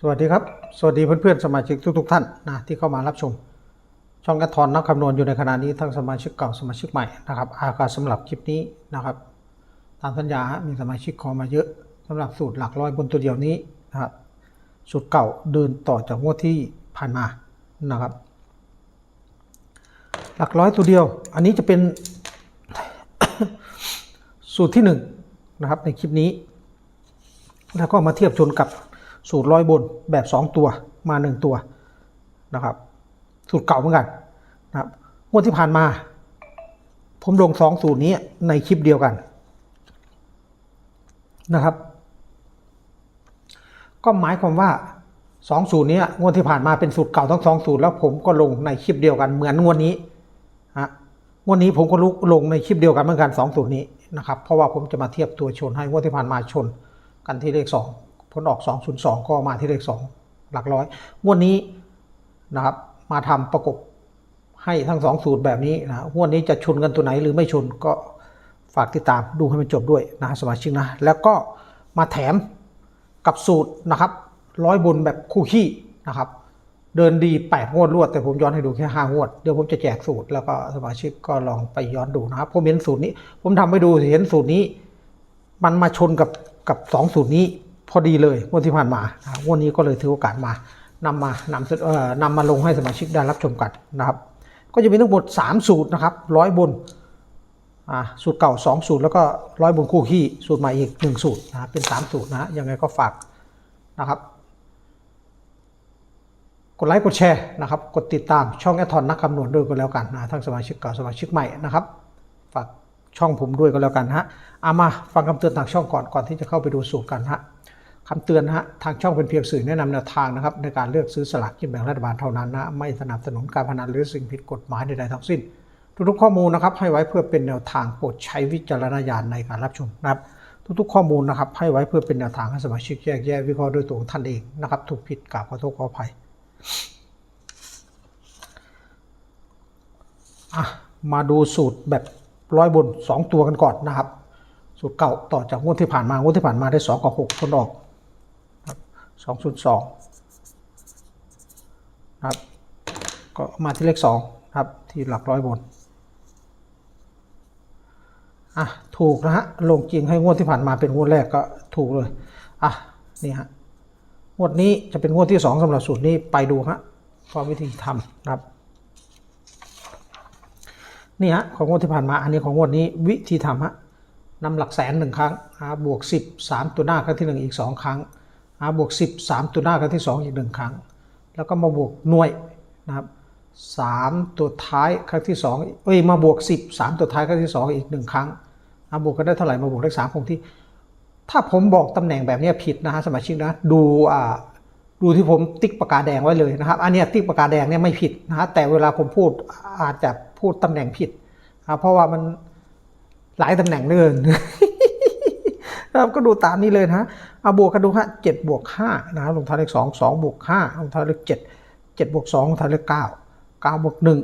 สวัสดีครับ สวัสดีเพื่อนๆสมาชิกทุกๆท่านนะที่เข้ามารับชม ช่องกระทอนนักคำนวณอยู่ในขณะนี้ทั้งสมาชิกเก่าสมาชิกใหม่นะครับอากาศสำหรับคลิปนี้นะครับตามสัญญาฮะมีสมาชิกขอมาเยอะสำหรับสูตรหลักร้อยบนตัวเดียวนี้นะครับสูตรเก่าเดินต่อจากงวดที่ผ่านมานะครับ หลักร้อยตัวเดียว อันนี้จะเป็นสูตรที่หนึ่งนะครับในคลิปนี้ แล้วก็มาเทียบชนกับ สูตรร้อยบนแบบ 2 ตัวมา 1 ตัวนะครับ สูตรเก่าเหมือนกันนะครับงวดที่ผ่านมา ผมลงสองสูตรนี้ในคลิปเดียวกันนะครับ ก็หมายความว่าสองสูตรนี้งวดที่ผ่านมาเป็นสูตรเก่าทั้งสองสูตรแล้วผมก็ลงในคลิปเดียวกันเหมือนงวดนี้ฮะงวดนี้ผมก็ลุกลงในคลิปเดียวกันเหมือนกันสองสูตรนี้นะครับ เพราะว่าผมจะมาเทียบตัวชนให้งวดที่ผ่านมาชนกันที่เลขสอง ลออก 202 ก็มาที่เลข 2 หลักร้อย งวดนี้นะครับ มาทำประกบให้ทั้งสองสูตรแบบนี้นะงวดนี้จะชนกันตัวไหนหรือไม่ชนก็ฝากติดตามดูให้มันจบด้วยนะสมาชิกนะ แล้วก็มาแถมกับสูตรนะครับร้อยบนแบบคู่ขี้นะครับเดินดี 8 งวดรวด แต่ผมย้อนให้ดูแค่ 5 งวด เดี๋ยวผมจะแจกสูตร แล้วก็สมาชิกก็ลองไปย้อนดูนะครับ ผมเห็นสูตรนี้ ผมทำให้ดูเห็นสูตรนี้ มันมาชนกับกับสองสูตรนี้ พอดีเลยงวดที่ผ่านมางวดนี้ก็เลยถือโอกาสมานำมานำเอ่อนำมาลงให้สมาชิกได้รับชมกันนะครับ ก็จะมีทั้งหมด 3 สูตรนะครับร้อยบนอ่าสูตรเก่า 2 สูตร แล้วก็ร้อยบนคู่ขี้สูตรใหม่อีก 1 สูตรนะเป็น 3 สูตรนะยังไงก็ฝากนะครับ กดไลค์กดแชร์นะครับ กดติดตามช่องแอทอนนักคำนวณด้วยก็แล้วกันนะทั้งสมาชิกเก่าสมาชิกใหม่นะครับ ฝากช่องผมด้วยก็แล้วกันนะฮะเอามาฟังคำเตือนทางช่องก่อนก่อนที่จะเข้าไปดูสูตรกันนะฮะ คำเตือนนะฮะทางช่องเป็นเพียงสื่อแนะนำแนวทางนะครับในการเลือกซื้อสลากกินแบ่งรัฐบาลเท่านั้นนะไม่สนับสนุนการพนันหรือสิ่งผิดกฎหมายใดๆทั้งสิ้น ทุกๆข้อมูลนะครับให้ไว้เพื่อเป็นแนวทางโปรดใช้วิจารณญาณในการรับชมนะครับทุกๆข้อมูลนะครับให้ไว้เพื่อเป็นแนวทางให้สมาชิกแยกแยะวิเคราะห์ด้วยตัวของท่านเองนะครับถูกผิดกล่าวขอโทษขออภัยมาดูสูตรแบบร้อยบน 2 ตัวกันก่อนนะครับ สูตรเก่าต่อจากงวดที่ผ่านมางวดที่ผ่านมาได้2กับ6คนออก สองศูนย์สองนะครับก็มาที่เลข2ครับที่หลักร้อยบนอะถูกนะฮะลงจริงให้งวดที่ผ่านมาเป็นงวดแรกก็ถูกเลยอะนี่ฮะงวดนี้จะเป็นงวดที่ 2สำหรับสูตรนี้ไปดูฮะความวิธีทำนะครับนี่ฮะของงวดที่ผ่านมาอันนี้ของงวดนี้วิธีทำฮะนำหลักแสนหนึ่งครั้งบวก 10 3 ตัวหน้าครั้งที่ 1 อีก 2 ครั้ง หาบวก 10 3 ตัวหน้าครั้งที่ 2 อีก 1 ครั้ง แล้วก็มาบวกหน่วยนะครับ3ตัวท้ายครั้งที่ 2 เอ้ยมาบวก 10 3 ตัวท้ายครั้งที่ 2 อีก 1 ครั้งหาบวกกันได้เท่าไหร่มาบวกเลข3คงที่ ถ้าผมบอกตำแหน่งแบบนี้ผิดนะฮะสมาชิกนะดูอ่าดูที่ผมติ๊กปากกาแดงไว้เลยนะครับ อันนี้ติ๊กปากกาแดงเนี่ยไม่ผิดนะฮะแต่เวลาผมพูดอาจจะพูดตำแหน่งผิดครับเพราะว่ามันหลายตำแหน่งเลยนะครับก็ดูตามนี้เลยนะ เอาบวกกันดูฮะเจ็ดบวกห้านะครับลงท้ายเลขสองสองบวกห้าลงท้ายเลขเจ็ดเจ็ดบวกสองลงท้ายเลขเก้าเก้าบวกหนึ่ง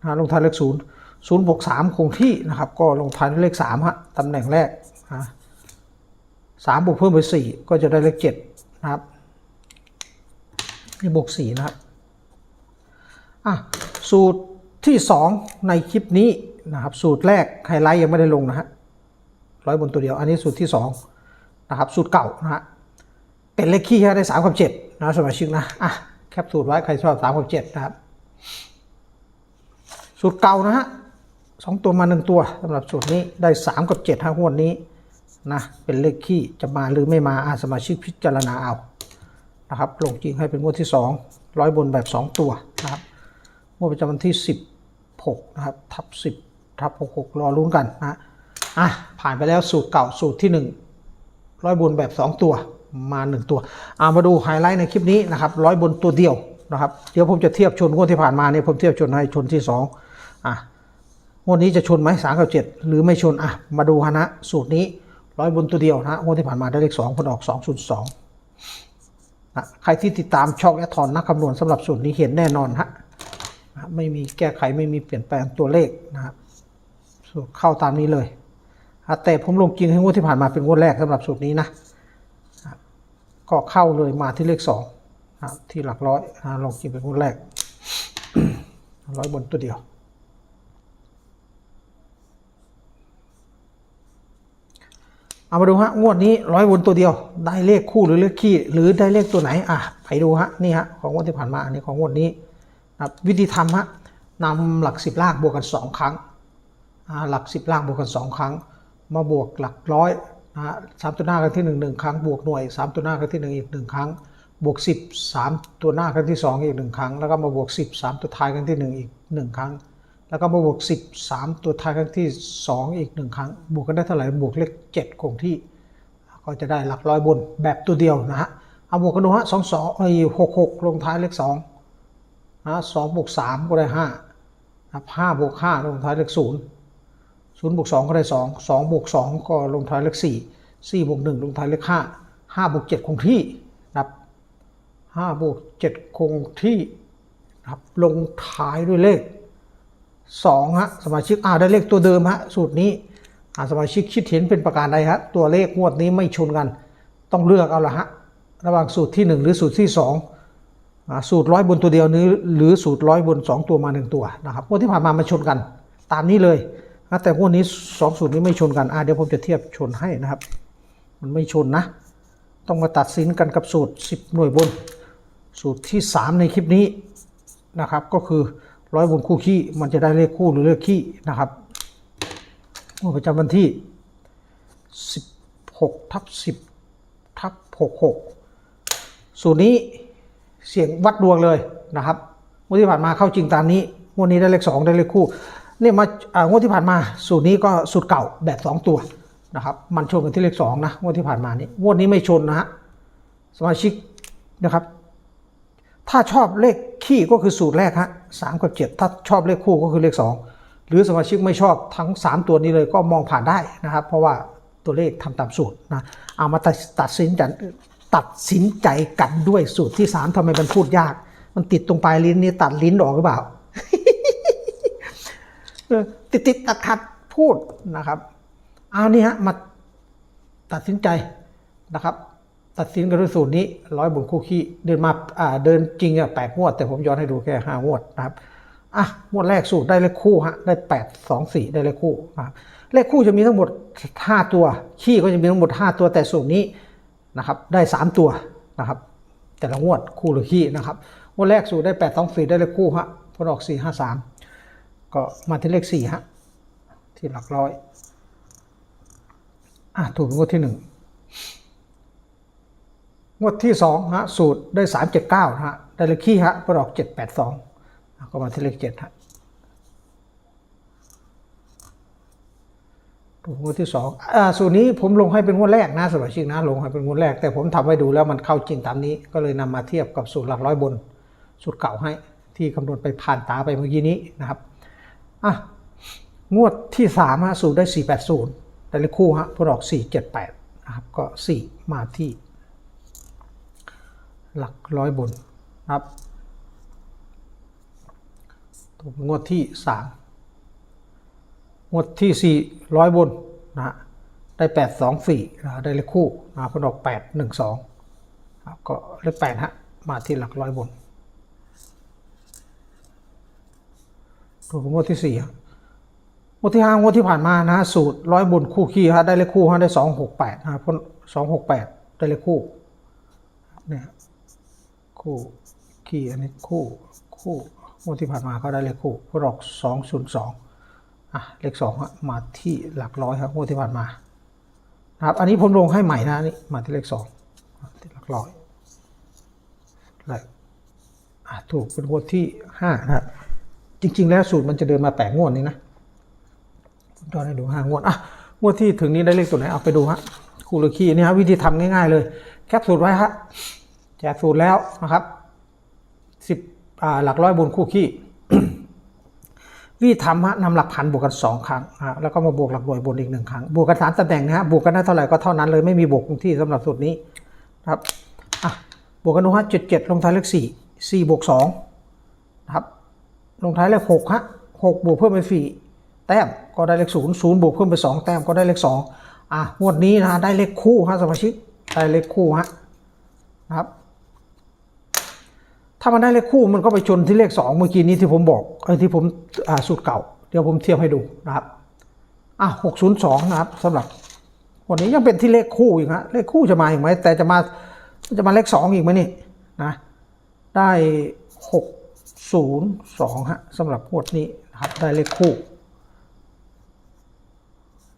นะลงท้ายเลขศูนย์ศูนย์บวกสามคงที่นะครับ ก็ลงท้ายเลขสามฮะตำแหน่งแรกนะสามบวกเพิ่มไปสี่ก็จะได้เลขเจ็ดนะครับนี่บวกสี่นะครับอะสูตรที่2ในคลิปนี้นะครับ สูตรแรกไฮไลท์ยังไม่ได้ลงนะฮะร้อยบนตัวเดียว อันนี้สูตรที่2 นะครับสูตรเก่านะฮะเป็นเลขคี่ได้3กับ7นะสมาชิกนะอะแคปสูตรไว้ใครชอบ3กับ7นะครับสูตรเก่านะฮะสองตัวมาหนึ่งตัวสำหรับสูตรนี้ได้3กับ7ห้างวดนี้นะเป็นเลขคี่จะมาหรือไม่มาอาสมาชิกพิจารณาเอานะครับลงจริงให้เป็นงวดที่2ร้อยบนแบบ 2 ตัวนะครับงวดประจำวันที่ 16นะครับทับ10ทับ66รอรุ้นกันนะอะผ่านไปแล้วสูตรเก่าสูตรที่ 1 ร้อยบนแบบ 2 ตัวมา 1 ตัวเอามาดูไฮไลท์ในคลิปนี้นะครับร้อยบนตัวเดียวนะครับเดี๋ยวผมจะเทียบชนงวดที่ผ่านมาเนี่ยผมเทียบชนให้ชนที่2อะงวดนี้จะชนไหมสามกับเจ็ดหรือไม่ชนอะมาดูฮะนะสูตรนี้ร้อยบนตัวเดียวนะงวดที่ผ่านมาได้เลข2ผลออก202นะใครที่ติดตามช่องแอทอนนักคำนวณสำหรับสูตรนี้เห็นแน่นอนฮะไม่มีแก้ไขไม่มีเปลี่ยนแปลงตัวเลขนะครับสูตรเข้าตามนี้เลย แต่ผมลงจริงให้งวดที่ผ่านมาเป็นงวดแรกสำหรับสูตรนี้นะก็เข้าเลยมาที่เลขสองที่หลักร้อยลองกินเป็นงวดแรกร้อยบนตัวเดียวเอามาดูฮะงวดนี้ร้อยบนตัวเดียว ได้เลขคู่หรือเลขขี้หรือได้เลขตัวไหนอะไปดูฮะนี่ฮะของงวดที่ผ่านมาอันนี้ของงวดนี้นะวิธีทำฮะนำหลักสิบลางบวกกันสองครั้งหลักสิบลางบวกกันสองครั้ง มาบวกหลักร้อยนะฮะสามตัวหน้ากันที่หนึ่งหนึ่งครั้งบวกหน่วยสามตัวหน้ากันที่หนึ่งอีกหนึ่งครั้ง บวกสิบสามตัวหน้ากันที่สองอีกหนึ่งครั้ง แล้วก็มาบวกสิบสามตัวท้ายกันที่หนึ่งอีกหนึ่งครั้ง แล้วก็มาบวกสิบสามตัวท้ายกันที่สองอีกหนึ่งครั้ง บวกกันได้เท่าไหร่บวกเลขเจ็ดคงที่ ก็จะได้หลักร้อยบนแบบตัวเดียวนะฮะเอาบวกกันดูฮะสองสองไอ้หกหกลงท้ายเลขสองนะสองบวกสามก็ได้ห้านะห้าบวกห้าลงท้ายเลขศูนย์ ศูนย์บวกสองก็ได้สองสองบวกสองก็ลงท้ายเลขสี่สี่บวกหนึ่งลงท้ายเลขห้าห้าบวกเจ็ดคงที่นะครับห้าบวกเจ็ดคงที่นะครับลงท้ายด้วยเลขสองฮะสมาชิกอ่าได้เลขตัวเดิมฮะสูตรนี้อ่าสมาชิกคิดเห็นเป็นประการใดฮะตัวเลขงวดนี้ไม่ชนกัน ต้องเลือกเอาละฮะระหว่างสูตรที่ 1 หรือสูตรที่2อ่าสูตรร้อยบนตัวเดียวนี้หรือสูตรร้อยบน 2 ตัวมา 1 ตัวนะครับงวดที่ผ่านมามาชนกัน ตามนี้เลย แต่งวดนี้2สูตรนี้ไม่ชนกันอ่าเดี๋ยวผมจะเทียบชนให้นะครับ มันไม่ชนนะ ต้องมาตัดสินกันกับสูตร 10 หน่วยบน สูตรที่ 3 ในคลิปนี้นะครับ ก็คือร้อยบนคู่ขี้มันจะได้เลขคู่หรือเลขขี้นะครับงวดประจำวันที่ 16ทับ10ทับ66 สูตรนี้เสียงวัดดวงเลยนะครับงวดที่ผ่านมาเข้าจริงตามนี้งวดนี้ได้เลข 2 ได้เลขคู่ เนี่ยมาางวดที่ผ่านมาสูตรนี้ก็สูตรเก่าแบบ 2 ตัวนะครับ มันชนกันที่เลข2นะงวดที่ผ่านมานี้งวดนี้ไม่ชนนะฮะสมาชิกนะครับ ถ้าชอบเลขขี้ก็คือสูตรแรกฮะสามกับเจ็ดถ้าชอบเลขคู่ก็คือเลขสองหรือสมาชิกไม่ชอบทั้ง 3 ตัวนี้เลยก็มองผ่านได้นะครับ เพราะว่าตัวเลขทำตามสูตรนะเอามาตัดตัดสินกันตัดสินใจกันด้วยสูตรที่ 3ทำไมมันพูดยาก มันติดตรงปลายลิ้นนี่ตัดลิ้นออกหรือเปล่า ติดติดขัดขัดพูดนะครับเอานี่ฮะมาตัดสินใจนะครับ ตัดสินกันด้วยสูตรนี้ร้อยบนคู่ขี้เดินมาอ่าเดินจริงอะแปดงวด แต่ผมย้อนให้ดูแค่ห้างวดนะครับอะงวดแรกสูตรได้เลขคู่ฮะได้แปดสองสี่ได้เลขคู่นะครับเลขคู่จะมีทั้งหมดห้าตัว ขี้ก็จะมีทั้งหมดห้าตัวแต่สูตรนี้นะครับได้สามตัวนะครับแต่ละงวดคู่หรือขี้นะครับงวดแรกสูตรได้แปดสองสี่ได้เลขคู่ฮะพอออกสี่ห้าสาม ก็มาที่เลขสี่ฮะ ที่หลักร้อย อะ ถูกเป็นงวดที่หนึ่งงวดที่สองฮะ สูตรได้สามเจ็ดเก้าฮะ ได้เลขขี้ฮะก็ออกเจ็ดแปดสองก็มาที่เลขเจ็ดฮะถูกงวดที่สองอ่าสูตรนี้ผมลงให้เป็นงวดแรกนะสมาชิกนะ ลงให้เป็นงวดแรก แต่ผมทำไว้ดูแล้วมันเข้าจริงตามนี้ ก็เลยนำมาเทียบกับสูตรหลักร้อยบน สูตรเก่าให้ที่คำนวณไปผ่านตาไปเมื่อกี้นี้นะครับ อะ งวดที่สามฮะสูตรได้สี่แปดศูนย์ได้เลขคู่ฮะพอออกสี่เจ็ดแปดนะครับก็สี่มาที่ หลักร้อยบนนะครับงวดที่สามงวดที่สี่ร้อยบนนะฮะได้แปดสองสี่นะได้เลขคู่นะพออกแปดหนึ่งสองครับก็เลขแปดฮะมาที่หลักร้อยบน ถูกงวดที่สี่ฮะงวดที่ห้างวดที่ผ่านมานะสูตรร้อยบนคู่ขี้ฮะได้เลขคู่ฮะได้สองหกแปดนะฮะพ้นสองหกแปดได้เลขคู่เนี่ยคู่ขี่อันนี้คู่คู่งวดที่ผ่านมาเขาได้เลขคู่พอดอกสองศูนย์สองอะเลขสองอะมาที่หลักร้อยครับงวดที่ผ่านมานะครับอันนี้ผมลงให้ใหม่นะนี่มาที่เลขสองที่หลักร้อยเลขอะถูกเป็นงวดที่ห้านะครับ ริง ๆ แล้วสูตรมันจะเดินมาแปดงวดนี้นะผมจะให้ดูห้างวดอะงวดที่ถึงนี้ได้เลขตัวไหนเอาไปดูฮะคู่หรือขี้นี่ฮะวิธีทำง่ายๆเลย แคปสูตรไว้ฮะแจกสูตรแล้วนะครับสิบหลักร้อยบนคู่ขี้วิธีทำฮะนำหลักพันบวกกันสองครั้งฮะแล้วก็มาบวกหลักหน่วยบนอีกหนึ่งครั้ง บวกกันสามตำแหน่งนะฮะบวกกันได้เท่าไหร่ก็เท่านั้นเลยไม่มีบวกคงที่สำหรับสูตรนี้นะครับอะบวกกันดูฮะเจ็ดเจ็ดลงท้ายเลขสี่สี่บวกสอง ลงท้ายเลขหกฮะหกบวกเพิ่มไปสี่แต้มก็ได้เลขศูนย์ศูนย์บวกเพิ่มไปสองแต้มก็ได้เลขสองอะงวดนี้นะได้เลขคู่ฮะสมาชิกได้เลขคู่ฮะนะครับ ถ้ามันได้เลขคู่มันก็ไปชนที่เลขสองเมื่อกี้นี้ที่ผมบอกไอ้ที่ผมอ่าสูตรเก่า เดี๋ยวผมเทียบให้ดูนะครับอะหกศูนย์สองนะครับสำหรับวันนี้ยังเป็นที่เลขคู่อีกฮะเลขคู่จะมาอีกไหมแต่จะมาจะมาเลขสองอีกไหมนี่นะได้หก ศูนย์สองฮะสำหรับงวดนี้นะครับได้เลขคู่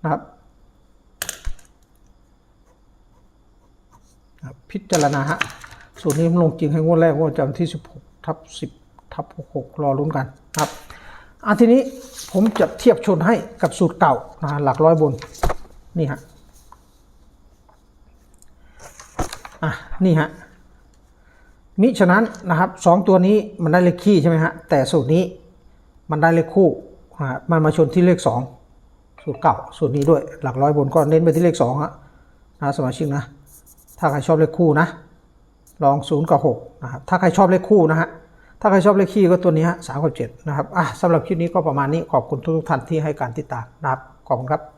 นะครับพิจารณาฮะสูตรนี้มันลงจริงให้งวดแรกงวดจำที่ 16ทับ10ทับ66 รอลุ้นกันครับอะทีนี้ผมจะเทียบชนให้กับสูตรเก่านะฮะหลักร้อยบน นี่ฮะอะนี่ฮะ มิฉะนั้นนะครับสองตัวนี้มันได้เลขคี่ใช่ไหมฮะแต่สูตรนี้มันได้เลขคู่มันมาชนที่เลขสองสูตรเก่าสูตรนี้ด้วยหลักร้อยบนก็เน้นไปที่เลขสองฮะนะสมาชิกนะ ถ้าใครชอบเลขคู่นะ ลองศูนย์กับหกนะครับถ้าใครชอบเลขคู่นะฮะถ้าใครชอบเลขคี่ก็ตัวนี้ฮะสามกับเจ็ดนะครับอะสำหรับคลิปนี้ก็ประมาณนี้ขอบคุณทุกท่านที่ให้การติดตามนะครับขอบคุณครับ